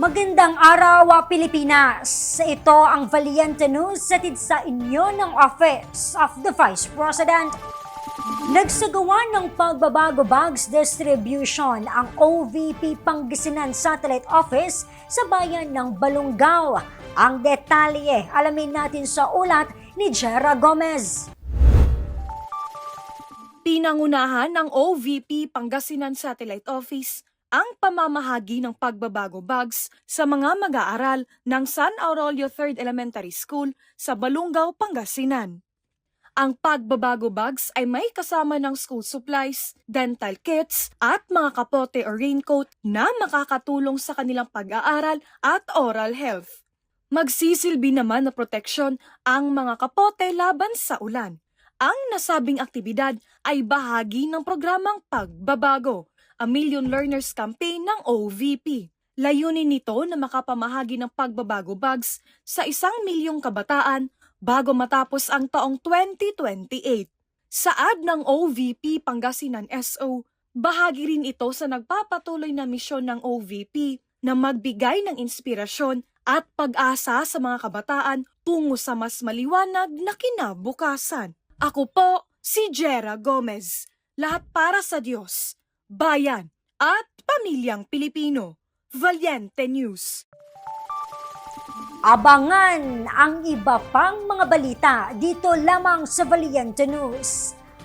Magandang araw, ah, Pilipinas! Ito ang Valiente News satid sa inyo ng Office of the Vice President. Nagsagawa ng pagbabago bags distribution ang OVP Pangasinan Satellite Office sa bayan ng Balungaw. Ang detalye, alamin natin sa ulat ni Jera Gomez. Pinangunahan ng OVP Pangasinan Satellite Office ang pamamahagi ng pagbabago bags sa mga mag-aaral ng San Aurelio 3rd Elementary School sa Balungaw, Pangasinan. Ang pagbabago bags ay may kasama ng school supplies, dental kits at mga kapote o raincoat na makakatulong sa kanilang pag-aaral at oral health. Magsisilbi naman na proteksyon ang mga kapote laban sa ulan. Ang nasabing aktibidad ay bahagi ng programang Pagbabago, a Million Learners Campaign ng OVP. Layunin nito na makapamahagi ng pagbabago bags sa isang milyong kabataan bago matapos ang taong 2028. Saad ng OVP Pangasinan SO, bahagi rin ito sa nagpapatuloy na misyon ng OVP na magbigay ng inspirasyon at pag-asa sa mga kabataan tungo sa mas maliwanag na kinabukasan. Ako po si Jera Gomez. Lahat para sa Diyos, bayan at pamilyang Pilipino. Valiente News. Abangan ang iba pang mga balita dito lamang sa Valiente News.